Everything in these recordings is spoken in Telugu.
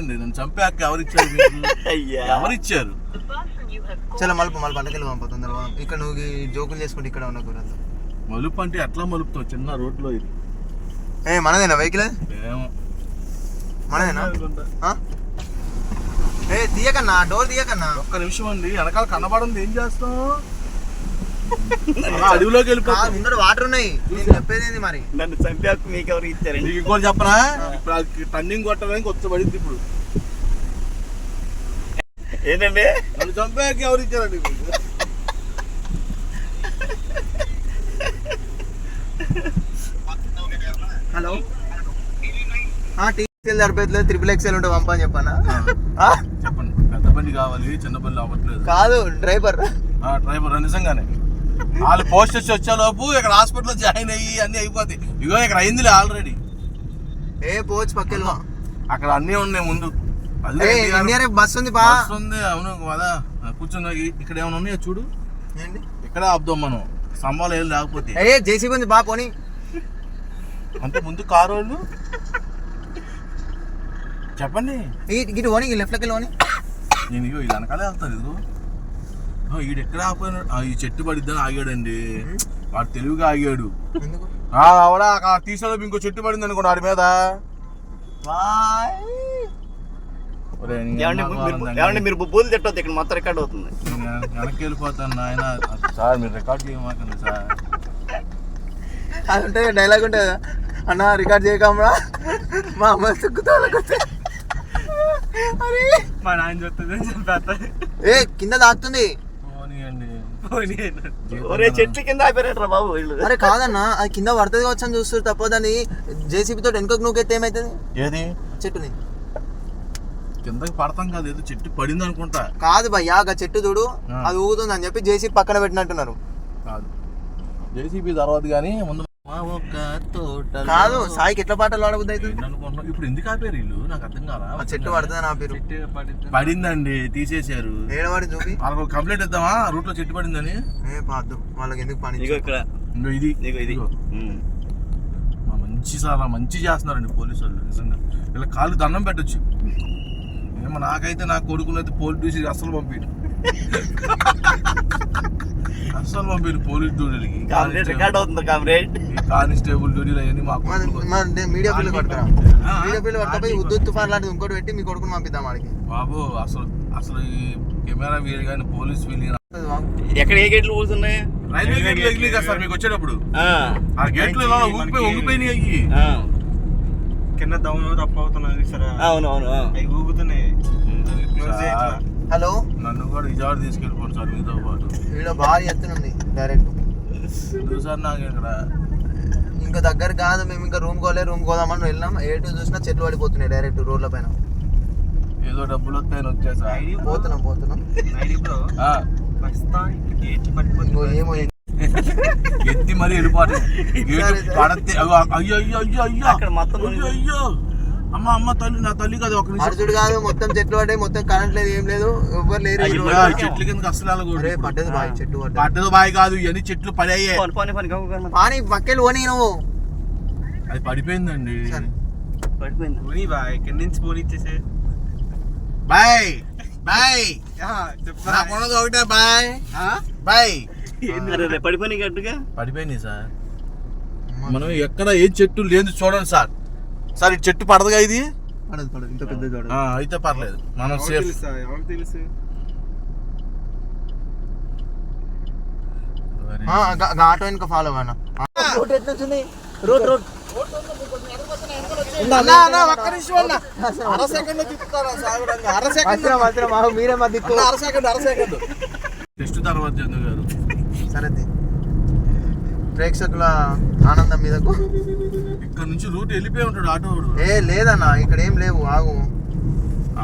ఎవరండి నన్ను చంపాక ఎవరిచ్చారు? అయ్యా. ఎవరిచ్చారు? చలో మలుపు మలుపు పంటకెళ్ళి పంప తొందరగా పోదాం. ఇక్కడ నువ్వు జోకులు చేసుకుంటే ఇక్కడ ఉండకూడదు మలుపు అంటే ఎట్లా మలుపుతావు? చిన్న రోడ్లో ఇది. ఏ మనదేనా వెహికల్? ఏమో. మనదేనా? ఆ? ఏ తీయకన్నా డోర్ తీయకన్నా? ఒక్క నిమిషం అండి వెనకాల కనబడింది ఏం చేస్తాం అలా అడవిలోకి వెళ్ళిపోతాం. కాదు, ముందర వాటర్ ఉన్నాయి. నేను చెప్పేది ఏంది మరి? నన్ను చంపాక మీకు ఎవరు ఇచ్చారండి నీకు ఇంకోటి చెప్పనా? ఇప్పుడు అది టర్నింగ్ కొట్టడానికి కొత్త పడింది ఇప్పుడు. ఏంటండి నన్ను చంపాక ఎవరు ఇచ్చారండి? హలో? టీఎక్స్ఎల్ సరిపోతుంది త్రిపుల్ ఎక్స్ఎల్ ఉంటే పంపని చెప్పానా? చెప్పండి. పెద్ద బండి కావాలి చిన్న బండి అవ్వట్లేదు. కాదు డ్రైవర్. ఆ, డ్రైవర్? నిజంగానే. వాళ్ళు పోస్ట్ వచ్చి వచ్చేలోపు ఇక్కడ హాస్పిటల్లో జాయిన్ అయ్యి అన్ని అయిపోతాయి. ఇగో ఇక్కడ అయిందిలే ఆల్రెడీ. ఏ పోవచ్చు పక్కెళ్ళి అక్కడ అన్నీ ఉన్నాయి ముందు. బస్ ఉంది బస్ ఉంది అవును కదా కూర్చున్నా ఇక్కడ ఏమైనా ఉన్నాయో చూడు? ఇక్కడే ఆపుదాం మనం. స్తంభాలు ఏం లేకపోతే. ఏ జేసీబీ ఉంది బా పోనీ. అంటే ముందు కారు వాళ్ళు? చెప్పండి. ఇటు పోనీ లెఫ్ట్లోకి వెళ్ళి నేను ఇగో ఇది వెనకాలే వెళ్తాను ఇదిగో. ఈడు ఎక్కడ ఆపోయినాడు ఆ, ఈ చెట్టు పడిద్దని ఆగాడండి. వాడు తెలివిగా ఆగాడు. ఆవిడ తీసేలోపు ఇంకో చెట్టు పడింది అనుకోండి వాడి మీద. ఏమండి మీరు బుబ్బులు తిట్టొద్దు ఇక్కడ మొత్తం రికార్డ్ అవుతుంది. వెనక్కి వెళ్ళిపోతాను నాయన. సార్ మీరు రికార్డ్ చేయమాకండి సార్. అది ఉంటుంది డైలాగ్ ఉంటుంది కదా. అన్న రికార్డ్ చేయకమ్మా. మా అమ్మ అరే. మా నాన్న చెప్తుంది ఏ కింద దాక్తుంది. ఒరే చెట్ల కింద ఆపారట్రా బాబు వీళ్ళు. అరే కాదన్న అది కింద పడుతుంది కావచ్చు అని చూస్తారు తప్ప దాన్ని జేసీబీ తోటి వెనుకకు నూకెత్తే ఏమవుతుంది ఏది? చెట్టుని. కిందకి పడతాం కాదు ఏదో చెట్టు పడింది అనుకుంటా. కాదు భయ్యా ఆ చెట్టు చూడు. అది ఊగుతుంది అని చెప్పి జేసీబీ పక్కన పెట్టినట్టున్నారు. కాదు. జేసీబీ తర్వాత కానీ ముందు కాదు సాయికి ఎట్లా పాటలు పాడబుద్ది అవుతుంది? అనుకుంటున్నావు? ఇప్పుడు ఎందుకు ఆపారు వీళ్ళు? నాకు అర్థం కాదా ఆ చెట్టు పడుతుంది నా పేరు పడిందండి తీసేశారు. ఏడవాడి చూపి. వాళ్ళకు కంప్లైంట్ ఇద్దామా? రూట్లో చెట్టు పడిందని? ఏ పాద్దు. వాళ్ళకి ఎందుకు పని ఇగో ఇక్కడ. ఇంకో ఇది. ఇగో ఇది. ఇదిగో. మా మంచి చాలా మంచి చేస్తున్నారండి పోలీసు వాళ్ళు నిజంగా. ఇలా కాళ్ళు దండం పెట్టొచ్చు. ఏమో నాకైతే నా కొడుకులు అయితే పోలీస్ డ్యూటీ అస్సలు పంపిడు అస్సలు పంపిడు పోలీస్ డ్యూటీలకి. రికార్డ్ అవుతుంది కామ్రేడ్. కానిస్టేబుల్ డ్యూటీలు అవన్నీ మా కొడుకులు మీడియా పిల్లలు పడతారా ఆ, మీడియా పిల్లలు పడతాయి ఉద్దు తుఫాన్ లాంటిది ఇంకోటి పెట్టి మీ కొడుకుని పంపిద్దాం వాడికి. బాబు అసలు అసలు ఈ కెమెరా వీలు కానీ పోలీస్ వీలు ఎక్కడ ఏ గేట్లు కూర్చున్నాయి రైల్వే గేట్లు ఎగిలి కదా సార్ మీకు వచ్చేటప్పుడు ఆ, ఆ గేట్లు ఇలా ఊగిపోయి. కింద దౌను తప్పు అవుతున్నది సరే. అవును అవును ఆ. అవి ఊగుతున్నాయి. హలో? నన్ను కూడా ఇజాడు తీసుకెళ్ళిపోండి సార్ మీతో పాటు. వీడియో భారీ ఎత్తునుంది డైరెక్ట్ సార్ నాకు ఇక్కడ ఇంకా దగ్గర కాదు మేము ఇంకా రూమ్ కోలే రూమ్ కోదామని వెళ్ళాం ఏ టూ చూసినా చెట్లు పడిపోతున్నాయి డైరెక్ట్ రోడ్ల పైన. ఏదో డబ్బులు వస్తాయని వచ్చేసా పోతున్నాం పోతున్నాం. ఏమో ఎత్తి మరీ అయ్యో అయ్యో అయ్యో అయ్యో అయ్యో. అక్కడ మొత్తం అయ్యో అయ్యో. అమ్మ అమ్మ తల్లి నా తల్లి కదా ఒక నిమిషం. అర్జుడు కాదు మొత్తం చెట్లు పడ్డాయి మొత్తం కరెంట్ లేదు ఏం లేదు ఎవ్వరు లేరు చెట్ల కింద అసలు ఇప్పుడు. పడ్డది బాయ్ చెట్టు పడ్డది. బాయ్ కాదు ఇవన్నీ చెట్లు పడాయే. పని పని పని గమ్ము. పాని నువ్వు. అది పడిపోయిందండి. పడిపోయింది. పోనీ బా ఇక్కడి నుంచి పోనీ ఇచ్చేసే. Bye bye. ఉన్నది ఒకటే బాయ్. బాయ్. పడిపోయినాయి గట్టుగా? పడిపోయింది సార్. మనం ఎక్కడ ఏ చెట్టు లేదు చూడండి సార్. సార్ ఈ చెట్టు పడదుగా ఇది? పడదు పడదు. ఇంత పెద్దది పడదు. ఆ, అయితే పర్లేదు. మనం సేఫ్. ఎవరికి తెలుసు? ఆటో వెనుక ఫాలో రోడ్ ఎట్లా వచ్చింది? Road road. మీరే మా దిక్కు. అన్న, అర సెకండ్ అర సెకండ్. టెస్ట్ తర్వాత సరే. ప్రేక్షకుల ఆనందం మీదకు. ఇక్కడ నుంచి రూట్ వెళ్ళిపోయి ఉంటాడు ఆటో వాడు. ఏ లేదన్న ఇక్కడ ఏం లేవు ఆగు.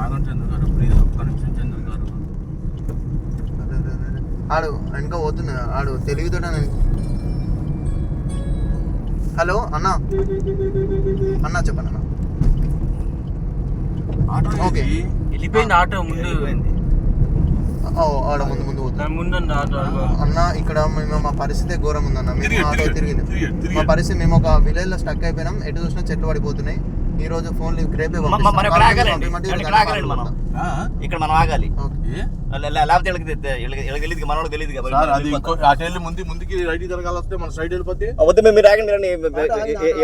ఆగం చందు గారు ప్లీజ్ ఒక్క నిమిషం చందు గారు. ఆడు ఇంకా పోతుంది ఆడు తెలివితోట హలో అన్న. అన్న చెప్పండి అన్న ఆటో ఓకే. వెళ్ళిపోయింది ఆటో ముందు. వెళ్ళిపోయింది. ఆడ ముందు ముందు అన్న ఇక్కడ మేము మా పరిస్థితి ఘోరం ఉందన్న. మేము ఆటో తిరిగింది. మా పరిస్థితి మేము ఒక విలేజ్లో స్టక్ అయిపోయినాం. ఎటు చూసినా చెట్లు పడిపోతున్నాయి. ఈ రోజు ఫోన్ రేపే ఇక్కడ మనం ఆగాలి. లేకపోతే కాబట్టి వెళ్ళి ముందు ముందుకి సైడ్ వెళ్ళిపోతే? వద్దు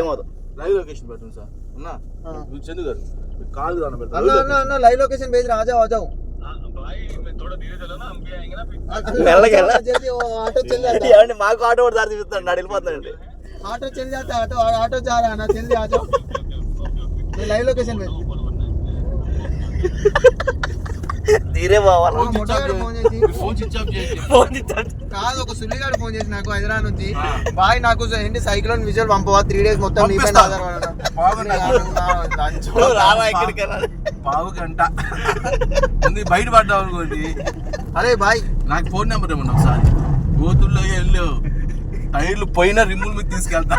ఏమవుతుంది లైవ్ లొకేషన్ అన్న లైవ్ లొకేషన్ రాజావు రాజావు. మెల్లగా మాకు ఆటో దారి చూపిస్తాడు నాడు వెళ్ళిపోతాడండి ఆటో చెల్లి ఆటో ఆటో చాలా అన్న చెల్లి ఆటో. లైవ్ లొకేషన్ తీరే పోవాలి. ఫోన్ చేసి. ఫోన్ స్విచ్ ఆఫ్ చేసి ఫోన్. కాదు ఒక సుల్లిగాడు ఫోన్ చేసి నాకు హైదరాబాద్ నుంచి. బాయ్ నాకు ఏంటి సైక్లోన్ విజువల్ పంపవా? త్రీ డేస్ మొత్తం నీ పైన. పావు గంట బయట పడ్డావు అనుకోండి. అరే బాయ్. నాకు ఫోన్ నెంబర్ ఇవ్వండి ఒకసారి. గోతుల్లో వెళ్ళు టైర్లు పోయిన రిమూల్ మీద తీసుకెళ్తా.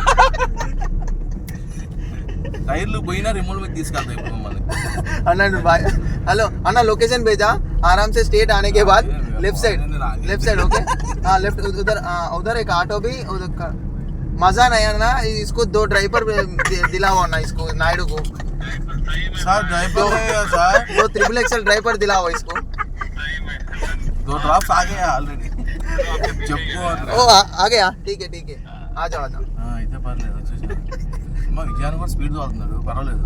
టైర్లు పోయిన రిమూల్ మీద తీసుకెళ్తా ఇప్పుడు మమ్మల్ని అన్నాడు బాయ్ हेलो अन्ना लोकेशन भेजा आराम से स्टेट आने के बाद left side left side okay हाँ लेफ्ट उधर हाँ, उधर एक ऑटो भी उधर का मजा नहीं है ना इसको दो ड्राइवर दिला हुआ ना इसको नायडू को సార్ డ్రైవర్ సార్ वो ट्रिपल एक्सएल ड्राइवर दिला हुआ इसको दो ड्रॉप्स आ गए ఆల్రెడీ చెప్పు ओ आ, आ गया ठीक है ठीक है आ जाओ आ जाओ ఆ, అయితే పర్లేదు వచ్చేసి మా విజయాన్ని కూడా స్పీడ్ తోలుతున్నాడు పర్వాలేదు.